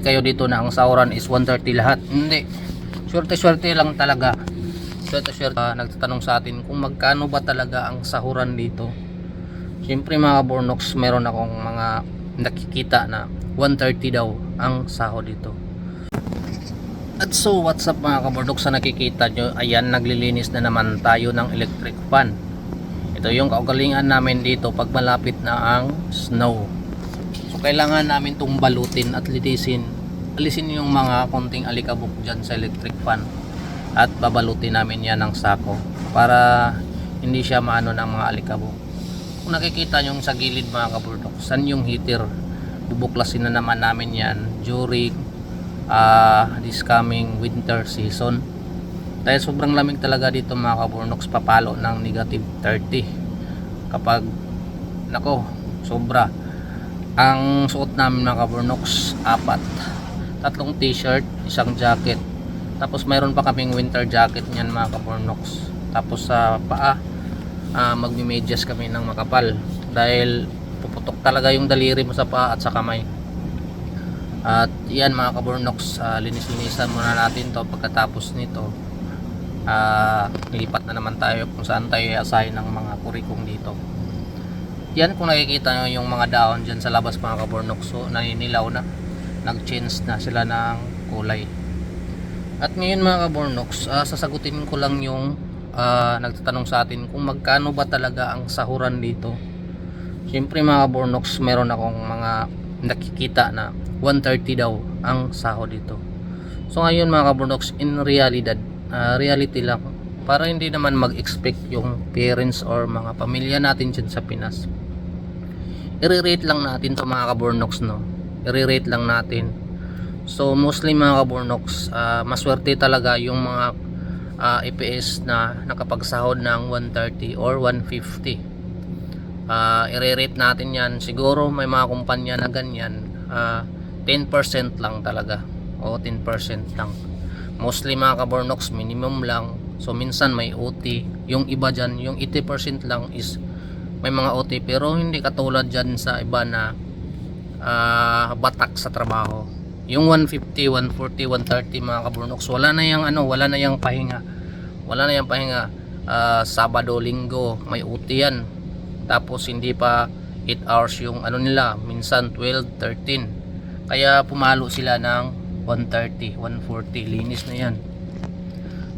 kayo dito na ang sahuran is 130 lahat. Hindi. Swerte-swerte lang talaga. Swerte-swerte. Ah, nagtatanong sa atin kung magkano ba talaga ang sahuran dito. Siyempre mga Bornox, meron akong mga nakikita na 130 daw ang sahod dito. At so, what's up mga kabordok sa nakikita nyo? Ayan, naglilinis na naman tayo ng electric fan. Ito yung kaugalingan namin dito pag malapit na ang snow. So, kailangan namin itong balutin at linisin. Alisin yung mga konting alikabok dyan sa electric fan. At babalutin namin yan ng sako para hindi siya maano ng mga alikabok. Kung nakikita nyo sa gilid mga kabordok, saan yung heater? Bubuklasin na naman namin yan during uh, this coming winter season dahil sobrang lamig talaga dito mga kaburnox papalo ng negative 30 kapag nako sobra ang suot namin mga kaburnox apat. Tatlong t-shirt isang jacket. Tapos mayroon pa kaming winter jacket niyan mga kaburnox tapos sa paa uh, magmimedyas kami ng makapal. Dahil puputok talaga yung daliri mo sa paa at sa kamay. At yan mga kaburnox, uh, linis-linisan muna natin to. Pagkatapos nito. Uh, nilipat na naman tayo kung saan tayo i-assign ng mga kurikong dito. Yan kung nakikita nyo yung mga dahon dyan sa labas mga kaburnox. So naninilaw na. Nag-change na sila ng kulay. At ngayon mga kaburnox, uh, sasagutin ko lang yung uh, nagtatanong sa atin kung magkano ba talaga ang sahuran dito. Siyempre mga kaburnox, meron akong mga nakikita na 130 daw ang sahod dito. So ngayon mga kabundoks, in realidad, uh, reality lang, para hindi naman mag-expect yung parents or mga pamilya natin dyan sa Pinas. I-rate lang natin to mga kaburnoks no. I-rate lang natin. So mostly mga kaburnoks, uh, maswerte talaga yung mga uh, EPS na nakapagsahod ng 130 or 150. Uh, i-rate natin yan. Siguro may mga kumpanya na ganyan. Uh, 10% lang talaga o 10% lang mostly mga kabornox minimum lang so minsan may OT yung iba dyan yung 80% lang is may mga OT pero hindi katulad dyan sa iba na uh, batak sa trabaho. Yung 150, 140, 130 mga kabornox wala na yung ano wala na yung pahinga. Wala na yung pahinga. Uh, Sabado, Linggo may OT yan. Tapos hindi pa 8 hours yung ano nila minsan 12, 13 kaya pumalo sila ng 130 140 linis na yan.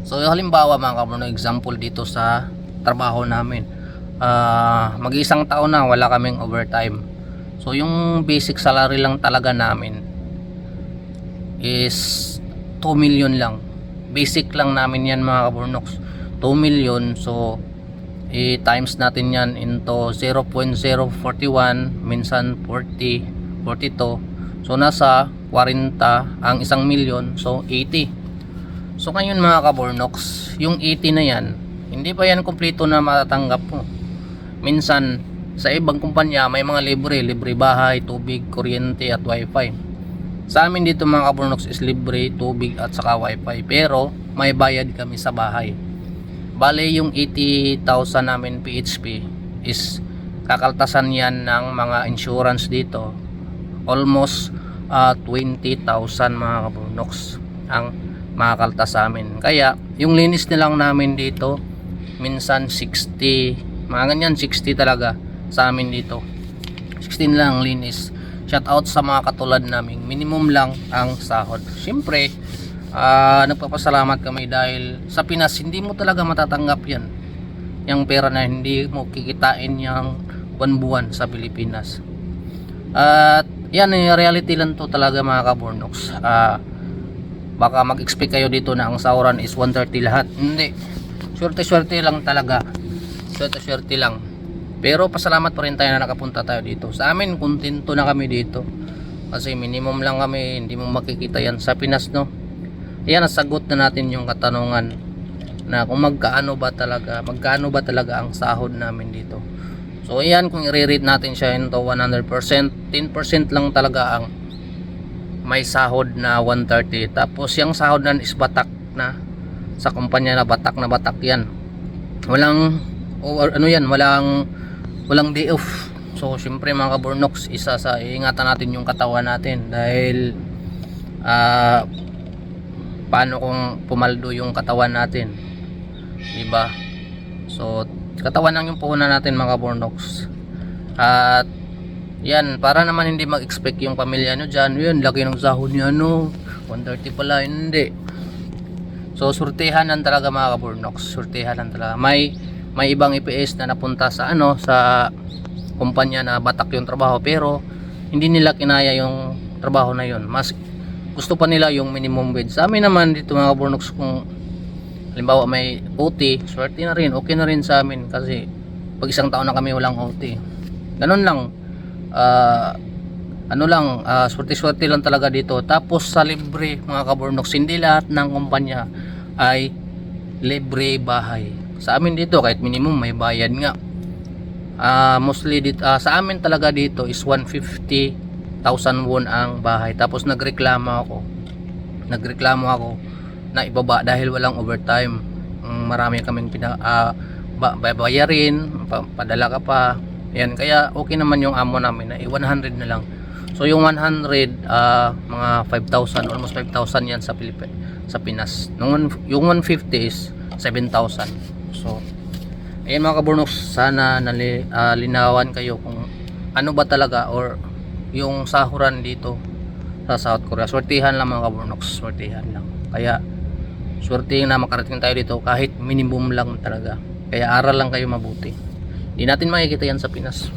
So halimbawa mga kamono example dito sa trabaho namin uh, mag-isang taon na wala kaming overtime so yung basic salary lang talaga namin is 2 million lang basic lang namin yan mga kaburnox 2 million so i-times natin yan into 0.041 minsan 40 42 So nasa 40 ang isang milyon, so 80. So ngayon mga kabornox, yung 80 na yan, hindi pa yan kumpleto na matatanggap mo. Minsan sa ibang kumpanya may mga libre, libre bahay, tubig, kuryente at wifi. Sa amin dito mga kabornox is libre, tubig at saka wifi. Pero may bayad kami sa bahay. Bale yung 80,000 namin PHP is kakaltasan yan ng mga insurance dito almost uh, 20,000 mga kabunoks ang makakalta sa amin kaya yung linis nilang namin dito minsan 60 mga ganyan 60 talaga sa amin dito. 16 lang linis. Shout out sa mga katulad namin minimum lang ang sahod. Syempre uh, nagpapasalamat kami dahil sa Pinas hindi mo talaga matatanggap yan. Yung pera na hindi mo kikitain yung buwan-buwan sa Pilipinas. At yan yung reality lang to talaga mga kabornox uh, baka mag-expect kayo dito na ang sauran is 130 lahat. Hindi. Swerte swerte lang talaga swerte swerte lang. Pero pasalamat pa rin tayo na nakapunta tayo dito. Sa amin kontento na kami dito. Kasi minimum lang kami hindi mo makikita yan sa Pinas no? Yan nasagot na natin yung katanungan na kung magkaano ba talaga magkaano ba talaga ang sahod namin dito. So ayan kung i-rate natin siya into 100%, 10% lang talaga ang may sahod na 130. Tapos yung sahod na is batak na. Sa kumpanya na batak na batak yan. Walang or ano yan, walang walang day off. So syempre mga kaburnox, isa sa iingatan natin yung katawan natin dahil ah paano kung pumaldo yung katawan natin. 'Di ba? So, katawan lang yung puhunan natin mga Bornox. At yan, para naman hindi mag-expect yung pamilya nyo dyan. Yun, laki ng sahod niya, no? 130 pala, hindi. So, surtihan lang talaga mga kaburnox. Surtihan lang talaga. May, may ibang EPS na napunta sa ano, sa kumpanya na batak yung trabaho. Pero, hindi nila kinaya yung trabaho na yun. Mas gusto pa nila yung minimum wage. Sa amin naman dito mga kaburnox, kung halimbawa may OT, swerte na rin. Okay na rin sa amin kasi pag isang taon na kami walang OT. Ganun lang. Ah, ano lang, ah, swerte-swerte lang talaga dito. Tapos sa libre, mga kaburnoks, hindi lahat ng kumpanya ay libre bahay. Sa amin dito, kahit minimum may bayad nga. Ah, mostly dito, ah, sa amin talaga dito is 150,000 won ang bahay. Tapos nagreklamo ako. Nagreklamo ako na ibaba dahil walang overtime. Mm, marami kaming pina, ah, ba- babayarin, pa- padala ka pa. Yan, kaya okay naman yung amo namin na eh, 100 na lang. So yung 100 ah, mga 5,000 almost 5,000 yan sa Pilipinas sa Pinas. Nung yung 150 is 7,000. So ayun mga kaburnos, sana nali, ah, linawan kayo kung ano ba talaga or yung sahuran dito sa South Korea. Swertihan lang mga kaburnoks, swertihan lang. Kaya swertihan na makarating tayo dito kahit minimum lang talaga. Kaya aral lang kayo mabuti. Hindi natin makikita yan sa Pinas.